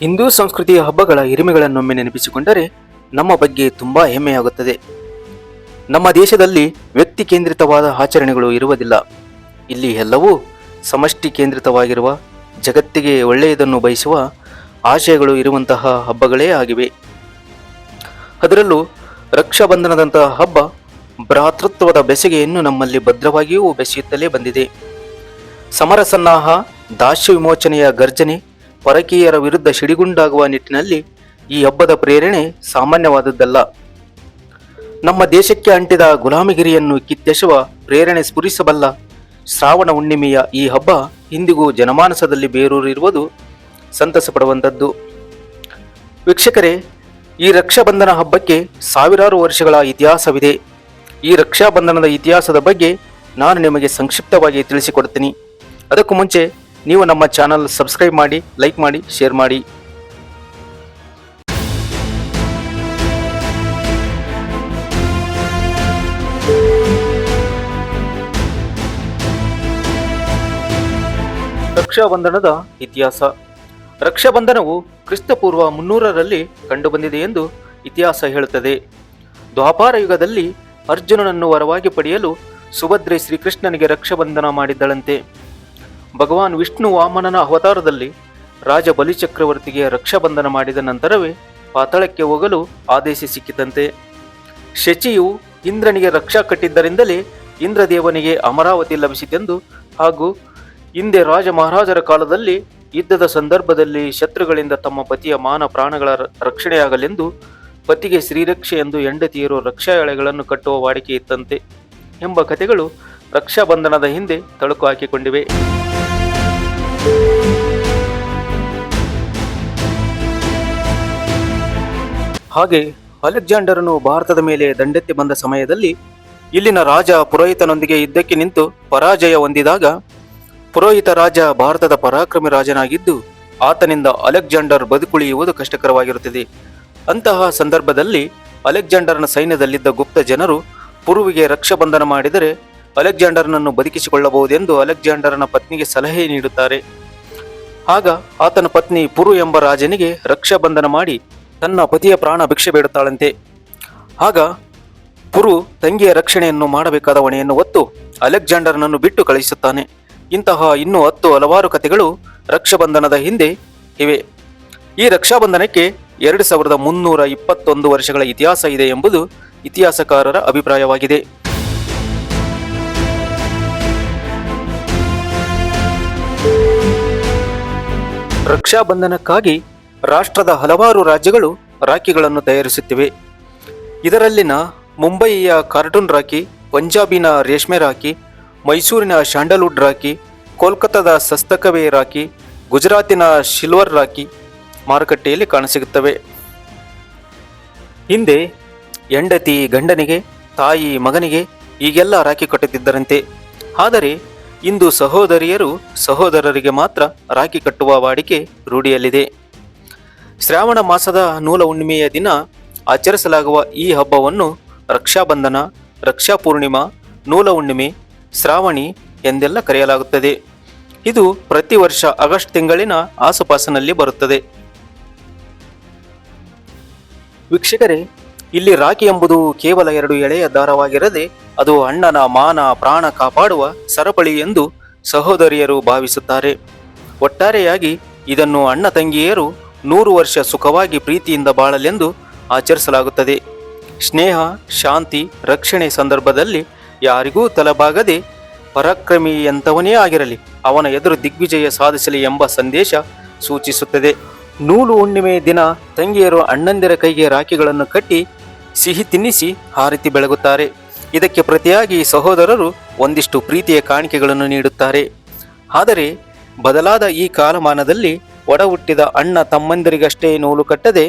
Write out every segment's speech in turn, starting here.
ಹಿಂದೂ ಸಂಸ್ಕೃತಿಯ ಹಬ್ಬಗಳ ಹಿರಿಮೆಗಳನ್ನೊಮ್ಮೆ ನೆನಪಿಸಿಕೊಂಡರೆ ನಮ್ಮ ಬಗ್ಗೆ ತುಂಬಾ ಹೆಮ್ಮೆಯಾಗುತ್ತದೆ. ನಮ್ಮ ದೇಶದಲ್ಲಿ ವ್ಯಕ್ತಿ ಕೇಂದ್ರಿತವಾದ ಆಚರಣೆಗಳು ಇರುವುದಿಲ್ಲ. ಇಲ್ಲಿ ಎಲ್ಲವೂ ಸಮಷ್ಟಿ ಕೇಂದ್ರಿತವಾಗಿರುವ, ಜಗತ್ತಿಗೆ ಒಳ್ಳೆಯದನ್ನು ಬಯಸುವ ಆಶಯಗಳು ಇರುವಂತಹ ಹಬ್ಬಗಳೇ ಆಗಿವೆ. ಅದರಲ್ಲೂ ರಕ್ಷಾಬಂಧನದಂತಹ ಹಬ್ಬ ಭ್ರಾತೃತ್ವದ ಬೆಸೆಗೆಯನ್ನು ನಮ್ಮಲ್ಲಿ ಭದ್ರವಾಗಿಯೂ ಬೆಸೆಯುತ್ತಲೇ ಬಂದಿದೆ. ಸಮರ ಸನ್ನಾಹ ದಾಸ್ಯ ವಿಮೋಚನೆಯ ಗರ್ಜನೆ ಪರಕೀಯರ ವಿರುದ್ಧ ಸಿಡಿಗುಂಡಾಗುವ ನಿಟ್ಟಿನಲ್ಲಿ ಈ ಹಬ್ಬದ ಪ್ರೇರಣೆ ಸಾಮಾನ್ಯವಾದದ್ದಲ್ಲ. ನಮ್ಮ ದೇಶಕ್ಕೆ ಅಂಟಿದ ಗುಲಾಮಗಿರಿಯನ್ನು ಕಿತ್ತೆಸುವ ಪ್ರೇರಣೆ ಸ್ಫುರಿಸಬಲ್ಲ ಶ್ರಾವಣ ಹುಣ್ಣಿಮೆಯ ಈ ಹಬ್ಬ ಇಂದಿಗೂ ಜನಮಾನಸದಲ್ಲಿ ಬೇರೂರಿರುವುದು ಸಂತಸ ಪಡುವಂಥದ್ದು. ವೀಕ್ಷಕರೇ, ಈ ರಕ್ಷಾಬಂಧನ ಹಬ್ಬಕ್ಕೆ ಸಾವಿರಾರು ವರ್ಷಗಳ ಇತಿಹಾಸವಿದೆ. ಈ ರಕ್ಷಾಬಂಧನದ ಇತಿಹಾಸದ ಬಗ್ಗೆ ನಾನು ನಿಮಗೆ ಸಂಕ್ಷಿಪ್ತವಾಗಿ ತಿಳಿಸಿಕೊಡ್ತೀನಿ. ಅದಕ್ಕೂ ಮುಂಚೆ ನೀವು ನಮ್ಮ ಚಾನಲ್ ಸಬ್ಸ್ಕ್ರೈಬ್ ಮಾಡಿ, ಲೈಕ್ ಮಾಡಿ, ಶೇರ್ ಮಾಡಿ. ರಕ್ಷಾಬಂಧನದ ಇತಿಹಾಸ. ರಕ್ಷಾಬಂಧನವು ಕ್ರಿಸ್ತಪೂರ್ವ ಮುನ್ನೂರರಲ್ಲಿ ಕಂಡುಬಂದಿದೆ ಎಂದು ಇತಿಹಾಸ ಹೇಳುತ್ತದೆ. ದ್ವಾಪಾರ ಯುಗದಲ್ಲಿ ಅರ್ಜುನನನ್ನು ವರವಾಗಿ ಪಡೆಯಲು ಸುಭದ್ರೆ ಶ್ರೀಕೃಷ್ಣನಿಗೆ ರಕ್ಷಾಬಂಧನ ಮಾಡಿದ್ದಳಂತೆ. ಭಗವಾನ್ ವಿಷ್ಣು ವಾಮನನ ಅವತಾರದಲ್ಲಿ ರಾಜ ಬಲಿಚಕ್ರವರ್ತಿಗೆ ರಕ್ಷಾಬಂಧನ ಮಾಡಿದ ನಂತರವೇ ಪಾತಾಳಕ್ಕೆ ಹೋಗಲು ಆದೇಶ ಸಿಕ್ಕಿತಂತೆ ಶಚಿಯು ಇಂದ್ರನಿಗೆ ರಕ್ಷಾ ಕಟ್ಟಿದ್ದರಿಂದಲೇ ಇಂದ್ರದೇವನಿಗೆ ಅಮರಾವತಿ ಲಭಿಸಿತೆಂದು ಹಾಗೂ ಹಿಂದೆ ರಾಜ ಮಹಾರಾಜರ ಕಾಲದಲ್ಲಿ ಯುದ್ಧದ ಸಂದರ್ಭದಲ್ಲಿ ಶತ್ರುಗಳಿಂದ ತಮ್ಮ ಪತಿಯ ಮಾನ ಪ್ರಾಣಗಳ ರಕ್ಷಣೆಯಾಗಲೆಂದು ಪತಿಗೆ ಶ್ರೀರಕ್ಷೆ ಎಂದು ಹೆಂಡತಿಯರು ರಕ್ಷಾ ಎಳೆಗಳನ್ನು ಕಟ್ಟುವ ವಾಡಿಕೆ ಇತ್ತಂತೆ ಎಂಬ ಕಥೆಗಳು ರಕ್ಷಾಬಂಧನದ ಹಿಂದೆ ತಳುಕು ಹಾಕಿಕೊಂಡಿವೆ. ಹಾಗೆ ಅಲೆಕ್ಸಾಂಡರನು ಭಾರತದ ಮೇಲೆ ದಂಡೆತ್ತಿ ಬಂದ ಸಮಯದಲ್ಲಿ ಇಲ್ಲಿನ ರಾಜ ಪುರೋಹಿತನೊಂದಿಗೆ ಯುದ್ಧಕ್ಕೆ ನಿಂತು ಪರಾಜಯ ಹೊಂದಿದಾಗ ಪುರೋಹಿತ ರಾಜ ಭಾರತದ ಪರಾಕ್ರಮಿ ರಾಜನಾಗಿದ್ದು ಆತನಿಂದ ಅಲೆಕ್ಸಾಂಡರ್ ಬದುಕುಳಿಯುವುದು ಕಷ್ಟಕರವಾಗಿರುತ್ತದೆ. ಅಂತಹ ಸಂದರ್ಭದಲ್ಲಿ ಅಲೆಕ್ಸಾಂಡರ್ನ ಸೈನ್ಯದಲ್ಲಿದ್ದ ಗುಪ್ತ ಜನರು ಪುರುವಿಗೆ ರಕ್ಷಾಬಂಧನ ಮಾಡಿದರೆ ಅಲೆಕ್ಸಾಂಡರ್ನನ್ನು ಬದುಕಿಸಿಕೊಳ್ಳಬಹುದೆಂದು ಅಲೆಕ್ಸಾಂಡರ್ನ ಪತ್ನಿಗೆ ಸಲಹೆ ನೀಡುತ್ತಾರೆ. ಆಗ ಆತನ ಪತ್ನಿ ಪುರು ಎಂಬ ರಾಜನಿಗೆ ರಕ್ಷಾಬಂಧನ ಮಾಡಿ ತನ್ನ ಪತಿಯ ಪ್ರಾಣ ಭಿಕ್ಷೆ ಬೇಡುತ್ತಾಳಂತೆ. ಆಗ ಪುರು ತಂಗಿಯ ರಕ್ಷಣೆಯನ್ನು ಮಾಡಬೇಕಾದ ಹೊಣೆಯನ್ನು ಹೊತ್ತು ಅಲೆಕ್ಸಾಂಡರ್ನನ್ನು ಬಿಟ್ಟು ಕಳುಹಿಸುತ್ತಾನೆ. ಇಂತಹ ಇನ್ನೂ ಹತ್ತು ಹಲವಾರು ಕಥೆಗಳು ರಕ್ಷಾಬಂಧನದ ಹಿಂದೆ ಇವೆ. ಈ ರಕ್ಷಾಬಂಧನಕ್ಕೆ ಎರಡು ಸಾವಿರದ ಮುನ್ನೂರ ಇಪ್ಪತ್ತೊಂದು ವರ್ಷಗಳ ಇತಿಹಾಸ ಇದೆ ಎಂಬುದು ಇತಿಹಾಸಕಾರರ ಅಭಿಪ್ರಾಯವಾಗಿದೆ. ರಕ್ಷಾಬಂಧನಕ್ಕಾಗಿ ರಾಷ್ಟ್ರದ ಹಲವಾರು ರಾಜ್ಯಗಳು ರಾಖಿಗಳನ್ನು ತಯಾರಿಸುತ್ತಿವೆ. ಇದರಲ್ಲಿನ ಮುಂಬಯಿಯ ಕಾರ್ಟೂನ್ ರಾಖಿ, ಪಂಜಾಬಿನ ರೇಷ್ಮೆ ರಾಖಿ, ಮೈಸೂರಿನ ಶ್ಯಾಂಡಲ್ವುಡ್ ರಾಖಿ, ಕೋಲ್ಕತ್ತಾದ ಸಸ್ತಕವೇ ರಾಖಿ, ಗುಜರಾತಿನ ಶಿಲ್ವರ್ ರಾಖಿ ಮಾರುಕಟ್ಟೆಯಲ್ಲಿ ಕಾಣಸಿಗುತ್ತವೆ. ಹಿಂದೆ ಹೆಂಡತಿ ಗಂಡನಿಗೆ, ತಾಯಿ ಮಗನಿಗೆ ಈಗೆಲ್ಲ ರಾಖಿ ಕಟ್ಟುತ್ತಿದ್ದರಂತೆ. ಆದರೆ ಇಂದು ಸಹೋದರಿಯರು ಸಹೋದರರಿಗೆ ಮಾತ್ರ ರಾಖಿ ಕಟ್ಟುವ ವಾಡಿಕೆ ರೂಢಿಯಲ್ಲಿದೆ. ಶ್ರಾವಣ ಮಾಸದ ನೂಲ ಹುಣ್ಣಿಮೆಯ ದಿನ ಆಚರಿಸಲಾಗುವ ಈ ಹಬ್ಬವನ್ನು ರಕ್ಷಾಬಂಧನ ರಕ್ಷಾ ಪೂರ್ಣಿಮಾ, ನೂಲ ಹುಣ್ಣಿಮೆ, ಶ್ರಾವಣಿ ಎಂದೆಲ್ಲ ಕರೆಯಲಾಗುತ್ತದೆ. ಇದು ಪ್ರತಿ ವರ್ಷ ಆಗಸ್ಟ್ ತಿಂಗಳಿನ ಆಸುಪಾಸಿನಲ್ಲಿ ಬರುತ್ತದೆ. ವೀಕ್ಷಕರೇ, ಇಲ್ಲಿ ರಾಖಿ ಎಂಬುದು ಕೇವಲ ಎರಡು ಎಳೆಯ ದಾರವಾಗಿರದೆ ಅದು ಅಣ್ಣನ, ಮಾನ, ಪ್ರಾಣ ಕಾಪಾಡುವ ಸರಪಳಿ ಎಂದು ಸಹೋದರಿಯರು ಭಾವಿಸುತ್ತಾರೆ. ಒಟ್ಟಾರೆಯಾಗಿ ಇದನ್ನು ಅಣ್ಣ ತಂಗಿಯರು ನೂರು ವರ್ಷ ಸುಖವಾಗಿ ಪ್ರೀತಿಯಿಂದ ಬಾಳಲೆಂದು ಆಚರಿಸಲಾಗುತ್ತದೆ. ಸ್ನೇಹ, ಶಾಂತಿ, ರಕ್ಷಣೆ ಸಂದರ್ಭದಲ್ಲಿ ಯಾರಿಗೂ ತಲಬಾಗದೆ ಪರಾಕ್ರಮಿ ಎಂಥವನೇ ಆಗಿರಲಿ, ಅವನ ಎದುರು ದಿಗ್ವಿಜಯ ಸಾಧಿಸಲಿ ಎಂಬ ಸಂದೇಶ ಸೂಚಿಸುತ್ತದೆ. ನೂಲು ಹುಣ್ಣಿಮೆ ದಿನ ತಂಗಿಯರು ಅಣ್ಣಂದಿರ ಕೈಗೆ ರಾಖಿಗಳನ್ನು ಕಟ್ಟಿ ಸಿಹಿ ತಿನ್ನಿಸಿ ಹಾರತಿ ಬೆಳಗುತ್ತಾರೆ. ಇದಕ್ಕೆ ಪ್ರತಿಯಾಗಿ ಸಹೋದರರು ಒಂದಿಷ್ಟು ಪ್ರೀತಿಯ ಕಾಣಿಕೆಗಳನ್ನು ನೀಡುತ್ತಾರೆ. ಆದರೆ ಬದಲಾದ ಈ ಕಾಲಮಾನದಲ್ಲಿ ಒಡ ಹುಟ್ಟಿದ ಅಣ್ಣ ತಮ್ಮಂದಿರಿಗಷ್ಟೇ ನೂಲು ಕಟ್ಟದೆ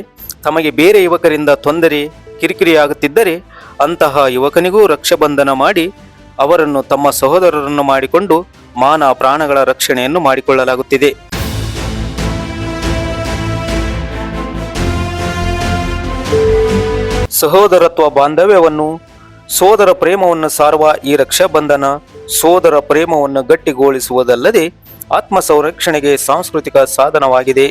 ತಮಗೆ ಬೇರೆ ಯುವಕರಿಂದ ತೊಂದರೆ ಕಿರಿಕಿರಿಯಾಗುತ್ತಿದ್ದರೆ ಅಂತಹ ಯುವಕನಿಗೂ ರಕ್ಷಾಬಂಧನ ಮಾಡಿ ಅವರನ್ನು ತಮ್ಮ ಸಹೋದರರನ್ನು ಮಾಡಿಕೊಂಡು ಮಾನ ಪ್ರಾಣಗಳ ರಕ್ಷಣೆಯನ್ನು ಮಾಡಿಕೊಳ್ಳಲಾಗುತ್ತಿದೆ. ಸಹೋದರತ್ವ ಬಾಂಧವ್ಯವನ್ನು, ಸೋದರ ಪ್ರೇಮವನ್ನು ಸಾರುವ ಈ ರಕ್ಷಾಬಂಧನ ಸೋದರ ಪ್ರೇಮವನ್ನು ಗಟ್ಟಿಗೊಳಿಸುವುದಲ್ಲದೆ ಆತ್ಮ ಸಂರಕ್ಷಣೆಗೆ ಸಾಂಸ್ಕೃತಿಕ ಸಾಧನವಾಗಿದೆ.